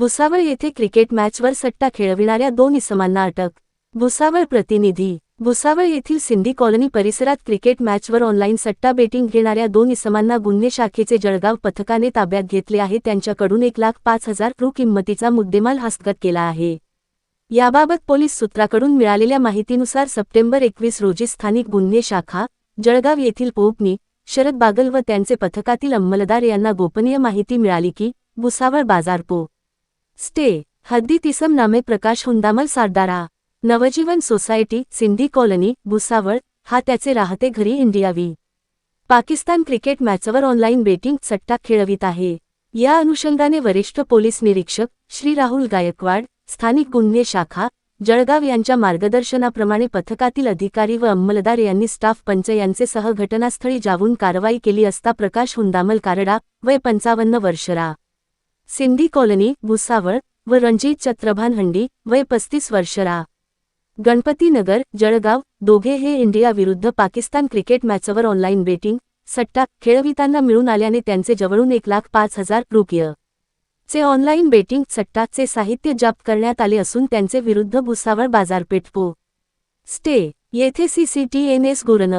भुसावळ येथे क्रिकेट मॅचवर सट्टा खेळविणाऱ्या दोन इसमांना अटक. भुसावळ प्रतिनिधी. भुसावळ येथील सिंधी कॉलनी परिसरात क्रिकेट मॅचवर ऑनलाईन सट्टा बेटिंग घेणाऱ्या दोन इसमांना गुन्हे शाखेचे जळगाव पथकाने ताब्यात घेतले आहे. त्यांच्याकडून एक लाख पाच हजार रु किंमतीचा मुद्देमाल हस्तगत केला आहे. याबाबत पोलीस सूत्राकडून मिळालेल्या माहितीनुसार सप्टेंबर एकवीस रोजी स्थानिक गुन्हे शाखा जळगाव येथील पोपनी शरद बागल व त्यांचे पथकातील अंमलदार यांना गोपनीय माहिती मिळाली की भुसावळ बाजारपो स्टे हद्दीत इसम नामे प्रकाश हुंदामल सारदारा नवजीवन सोसायटी सिंधी कॉलनी भुसावळ हा त्याचे राहते घरी इंडियावी. पाकिस्तान क्रिकेट मॅचवर ऑनलाईन बेटिंग सट्टा खेळवित आहे. या अनुषंगाने वरिष्ठ पोलीस निरीक्षक श्री राहुल गायकवाड स्थानिक गुन्हे शाखा जळगाव यांच्या मार्गदर्शनाप्रमाणे पथकातील अधिकारी व अंमलदार यांनी स्टाफ पंच यांचे सह घटनास्थळी जाऊन कारवाई केली असता प्रकाश हुंदामल कारडा वय पंचावन्न वर्षरा. सिंधी कॉलनी भुसावळ व रणजित चत्रभान हंडी वय पस्तीस वर्ष रा. गणपतीनगर जळगाव दोघे हे इंडिया विरुद्ध पाकिस्तान क्रिकेट मॅचवर ऑनलाईन बेटिंग सट्टा खेळवितांना मिळून आल्याने त्यांचे जवळून एक लाख पाच हजार रुपये. चे ऑनलाईन बेटिंग सट्टाचे साहित्य जप्त करण्यात आले असून त्यांचे विरुद्ध भुसावळ बाजारपेठ पो. स्टे येथे सीसीटीएनएस गुरन.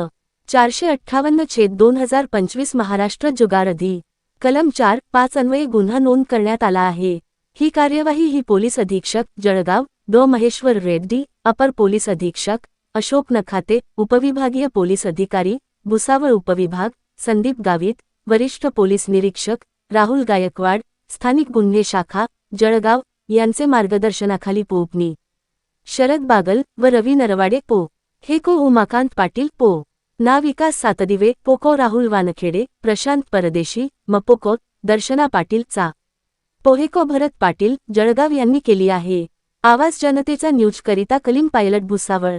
चारशे अठ्ठावन्न छेद दोन हजार पंचवीस महाराष्ट्र जुगारधी कलम चार पाच अन्वये गुन्हा नोंद करण्यात आला आहे. ही कार्यवाही ही पोलीस अधीक्षक जळगाव डो महेश्वर रेड्डी अपर पोलीस अधीक्षक अशोक नखाते उपविभागीय पोलीस अधिकारी भुसावळ उपविभाग संदीप गावित वरिष्ठ पोलीस निरीक्षक राहुल गायकवाड स्थानिक गुन्हे शाखा जळगाव यांचे मार्गदर्शनाखाली पोपनी शरद बागल व रवी नरवाडे पो. हे को उमाकांत पाटील पो. ना विकास सातदिवे पोको राहुल वानखेडे प्रशांत परदेशी मपोको दर्शना पाटील चा. पोहेको भरत पाटील जळगाव यांनी केली आहे. आवाज जनतेचा न्यूजकरिता कलीम पायलट भुसावळ.